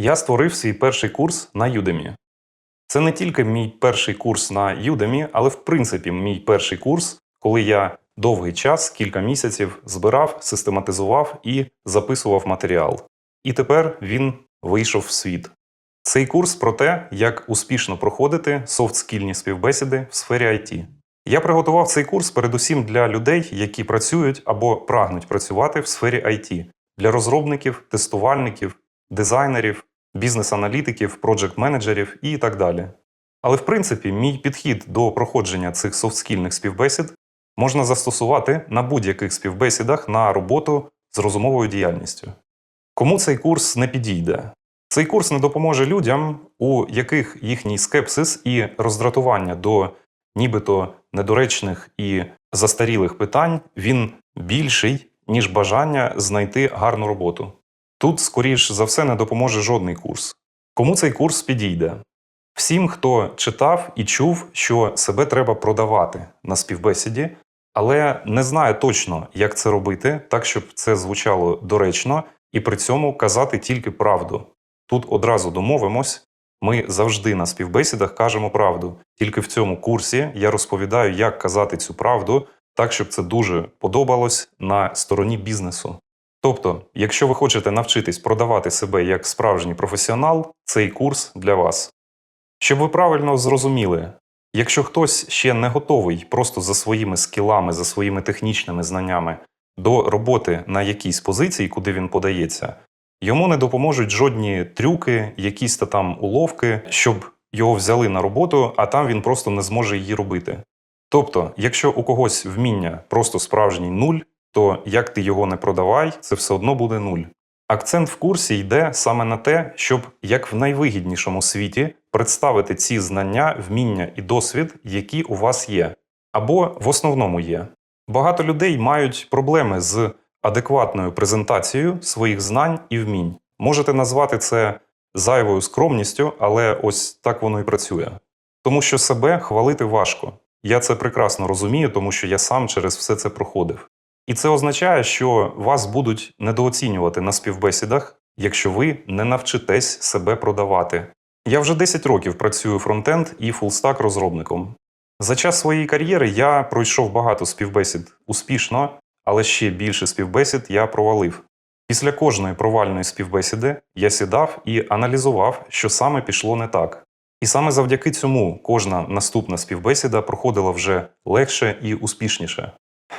Я створив свій перший курс на Udemy. Це не тільки мій перший курс на Udemy, але в принципі мій перший курс, коли я довгий час, кілька місяців, збирав, систематизував і записував матеріал. І тепер він вийшов в світ. Цей курс про те, як успішно проходити софтскільні співбесіди в сфері IT. Я приготував цей курс передусім для людей, які працюють або прагнуть працювати в сфері IT, для розробників, тестувальників, дизайнерів, бізнес-аналітиків, проджект-менеджерів і так далі. Але в принципі, мій підхід до проходження цих софтскільних співбесід можна застосувати на будь-яких співбесідах на роботу з розумовою діяльністю. Кому цей курс не підійде? Цей курс не допоможе людям, у яких їхній скепсис і роздратування до нібито недоречних і застарілих питань він більший, ніж бажання знайти гарну роботу. Тут, скоріш за все, не допоможе жодний курс. Кому цей курс підійде? Всім, хто читав і чув, що себе треба продавати на співбесіді, але не знає точно, як це робити, так щоб це звучало доречно, і при цьому казати тільки правду. Тут одразу домовимось, ми завжди на співбесідах кажемо правду. Тільки в цьому курсі я розповідаю, як казати цю правду, так щоб це дуже подобалось на стороні бізнесу. Тобто, якщо ви хочете навчитись продавати себе як справжній професіонал, цей курс для вас. Щоб ви правильно зрозуміли, якщо хтось ще не готовий просто за своїми скілами, за своїми технічними знаннями до роботи на якійсь позиції, куди він подається, йому не допоможуть жодні трюки, якісь та там уловки, щоб його взяли на роботу, а там він просто не зможе її робити. Тобто, якщо у когось вміння просто справжній нуль, то як ти його не продавай, це все одно буде нуль. Акцент в курсі йде саме на те, щоб як в найвигіднішому світі представити ці знання, вміння і досвід, які у вас є, або в основному є. Багато людей мають проблеми з адекватною презентацією своїх знань і вмінь. Можете назвати це зайвою скромністю, але ось так воно і працює. Тому що себе хвалити важко. Я це прекрасно розумію, тому що я сам через все це проходив. І це означає, що вас будуть недооцінювати на співбесідах, якщо ви не навчитесь себе продавати. Я вже 10 років працюю фронтенд і фулстак розробником. За час своєї кар'єри я пройшов багато співбесід успішно, але ще більше співбесід я провалив. Після кожної провальної співбесіди я сідав і аналізував, що саме пішло не так. І саме завдяки цьому кожна наступна співбесіда проходила вже легше і успішніше.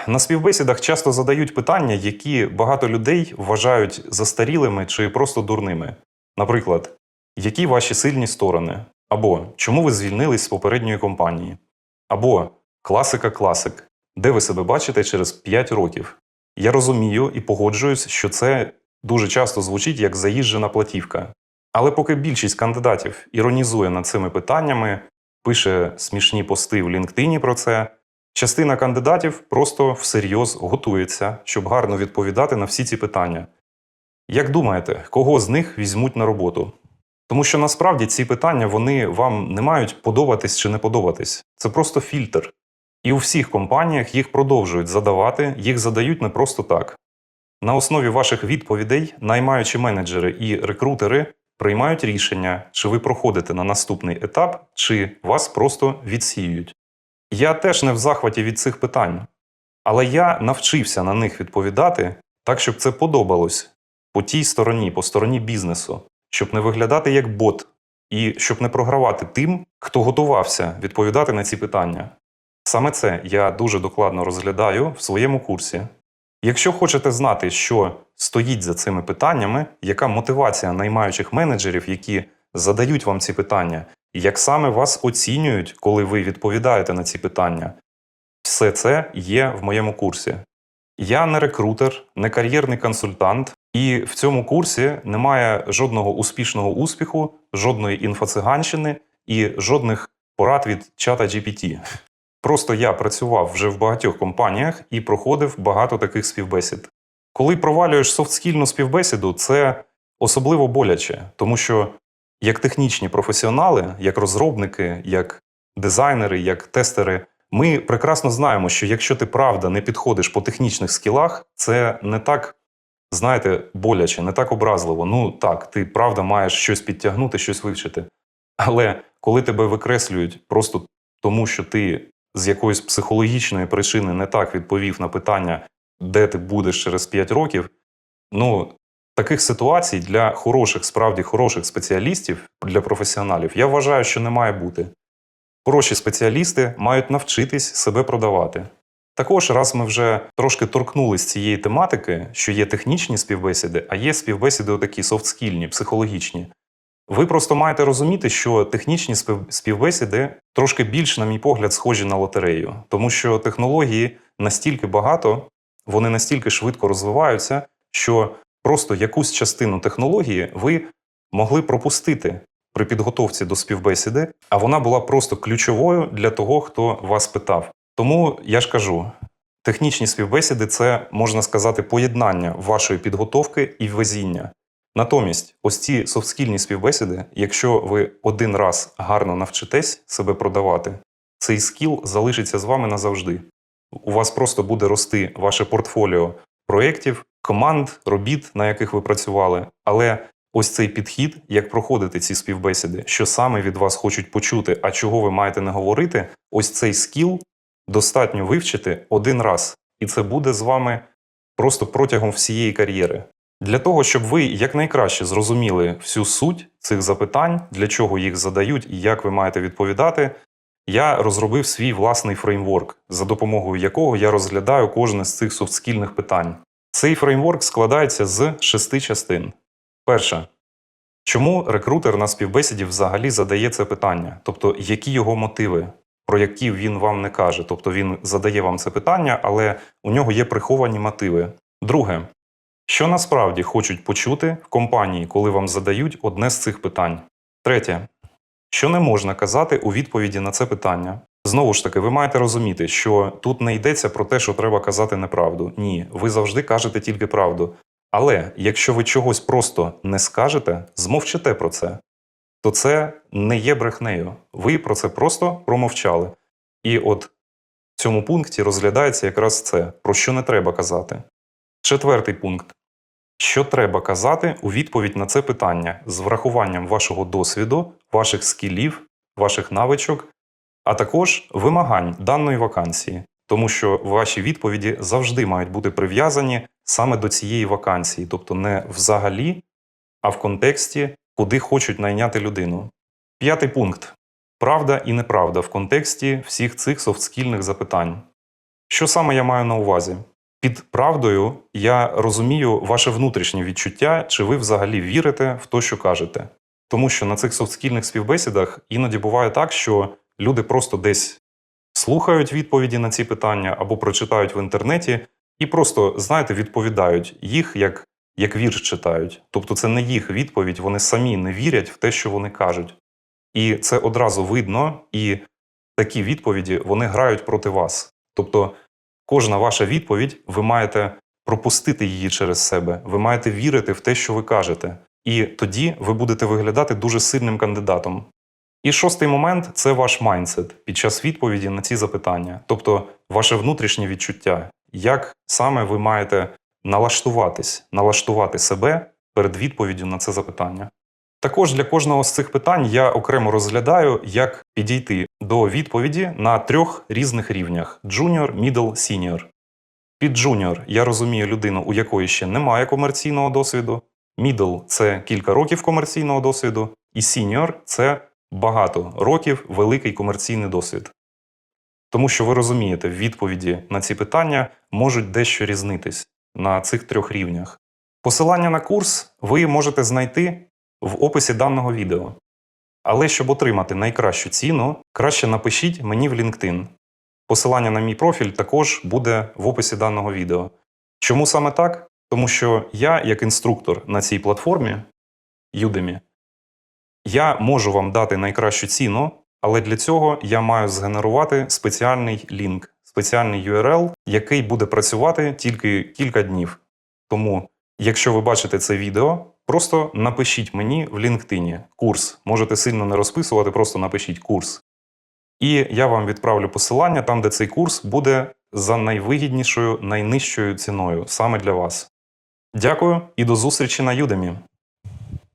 На співбесідах часто задають питання, які багато людей вважають застарілими чи просто дурними. Наприклад, які ваші сильні сторони? Або чому ви звільнились з попередньої компанії? Або класика класик, де ви себе бачите через 5 років? Я розумію і погоджуюсь, що це дуже часто звучить як заїжджена платівка. Але поки більшість кандидатів іронізує над цими питаннями, пише смішні пости в LinkedIn про це, частина кандидатів просто всерйоз готується, щоб гарно відповідати на всі ці питання. Як думаєте, кого з них візьмуть на роботу? Тому що насправді ці питання вони вам не мають подобатись чи не подобатись. Це просто фільтр. І у всіх компаніях їх продовжують задавати, їх задають не просто так. На основі ваших відповідей наймаючі менеджери і рекрутери приймають рішення, чи ви проходите на наступний етап, чи вас просто відсіюють. Я теж не в захваті від цих питань, але я навчився на них відповідати так, щоб це подобалось по тій стороні, по стороні бізнесу, щоб не виглядати як бот, і щоб не програвати тим, хто готувався відповідати на ці питання. Саме це я дуже докладно розглядаю в своєму курсі. Якщо хочете знати, що стоїть за цими питаннями, яка мотивація наймаючих менеджерів, які задають вам ці питання, як саме вас оцінюють, коли ви відповідаєте на ці питання, все це є в моєму курсі. Я не рекрутер, не кар'єрний консультант, і в цьому курсі немає жодного успішного успіху, жодної інфоциганщини і жодних порад від чата GPT. Просто я працював вже в багатьох компаніях і проходив багато таких співбесід. Коли провалюєш софтскільну співбесіду, це особливо боляче, тому що як технічні професіонали, як розробники, як дизайнери, як тестери, ми прекрасно знаємо, що якщо ти правда не підходиш по технічних скілах, це не так знаєте, боляче, не так образливо. Ну так, ти правда маєш щось підтягнути, щось вивчити. Але коли тебе викреслюють просто тому, що ти з якоїсь психологічної причини не так відповів на питання, де ти будеш через 5 років, ну таких ситуацій для хороших, справді хороших спеціалістів, для професіоналів, я вважаю, що не має бути. Хороші спеціалісти мають навчитись себе продавати. Також, раз ми вже трошки торкнулись цієї тематики, що є технічні співбесіди, а є співбесіди отакі софтскільні, психологічні. Ви просто маєте розуміти, що технічні співбесіди трошки більш, на мій погляд, схожі на лотерею, тому що технології настільки багато, вони настільки швидко розвиваються, що просто якусь частину технології ви могли пропустити при підготовці до співбесіди, а вона була просто ключовою для того, хто вас питав. Тому я ж кажу, технічні співбесіди це можна сказати поєднання вашої підготовки і везіння. Натомість, ось ці софтскільні співбесіди, якщо ви один раз гарно навчитесь себе продавати, цей скіл залишиться з вами назавжди. У вас просто буде рости ваше портфоліо проєктів, команд, робіт, на яких ви працювали. Але ось цей підхід, як проходити ці співбесіди, що саме від вас хочуть почути, а чого ви маєте не говорити, ось цей скіл достатньо вивчити один раз, і це буде з вами просто протягом всієї кар'єри. Для того, щоб ви якнайкраще зрозуміли всю суть цих запитань, для чого їх задають і як ви маєте відповідати, я розробив свій власний фреймворк, за допомогою якого я розглядаю кожне з цих софтскільних питань. Цей фреймворк складається з шести частин. Перша. Чому рекрутер на співбесіді взагалі задає це питання? Тобто, які його мотиви, про які він вам не каже? Тобто він задає вам це питання, але у нього є приховані мотиви. Друге, що насправді хочуть почути в компанії, коли вам задають одне з цих питань? Третє. Що не можна казати у відповіді на це питання? Знову ж таки, ви маєте розуміти, що тут не йдеться про те, що треба казати неправду. Ні, ви завжди кажете тільки правду. Але якщо ви чогось просто не скажете, змовчите про це, то це не є брехнею. Ви про це просто промовчали. І от в цьому пункті розглядається якраз це, про що не треба казати. Четвертий пункт. Що треба казати у відповідь на це питання з врахуванням вашого досвіду, ваших скілів, ваших навичок, а також вимагань даної вакансії, тому що ваші відповіді завжди мають бути прив'язані саме до цієї вакансії, тобто не взагалі, а в контексті, куди хочуть найняти людину. П'ятий пункт. Правда і неправда в контексті всіх цих софтскільних запитань. Що саме я маю на увазі? Під правдою я розумію ваше внутрішнє відчуття, чи ви взагалі вірите в те, що кажете. Тому що на цих софтскільних співбесідах іноді буває так, що люди просто десь слухають відповіді на ці питання або прочитають в інтернеті і просто, знаєте, відповідають їх як, як вірш читають. Тобто це не їх відповідь, вони самі не вірять в те, що вони кажуть. І це одразу видно, і такі відповіді вони грають проти вас. Тобто кожна ваша відповідь, ви маєте пропустити її через себе, ви маєте вірити в те, що ви кажете. І тоді ви будете виглядати дуже сильним кандидатом. І шостий момент це ваш майндсет під час відповіді на ці запитання, тобто ваше внутрішнє відчуття, як саме ви маєте налаштуватись, налаштувати себе перед відповіддю на це запитання. Також для кожного з цих питань я окремо розглядаю, як підійти до відповіді на трьох різних рівнях: junior, middle, senior. Під junior я розумію людину, у якої ще немає комерційного досвіду. Middle – це кілька років комерційного досвіду, і senior – це багато років великий комерційний досвід. Тому що ви розумієте, відповіді на ці питання можуть дещо різнитись на цих трьох рівнях. Посилання на курс ви можете знайти в описі даного відео. Але щоб отримати найкращу ціну, краще напишіть мені в LinkedIn. Посилання на мій профіль також буде в описі даного відео. Чому саме так? Тому що я, як інструктор на цій платформі Udemy, я можу вам дати найкращу ціну, але для цього я маю згенерувати спеціальний лінк, спеціальний URL, який буде працювати тільки кілька днів. Тому, якщо ви бачите це відео, просто напишіть мені в LinkedIn курс. Можете сильно не розписувати, просто напишіть курс. І я вам відправлю посилання там, де цей курс буде за найвигіднішою, найнижчою ціною саме для вас. Дякую і до зустрічі на Udemy.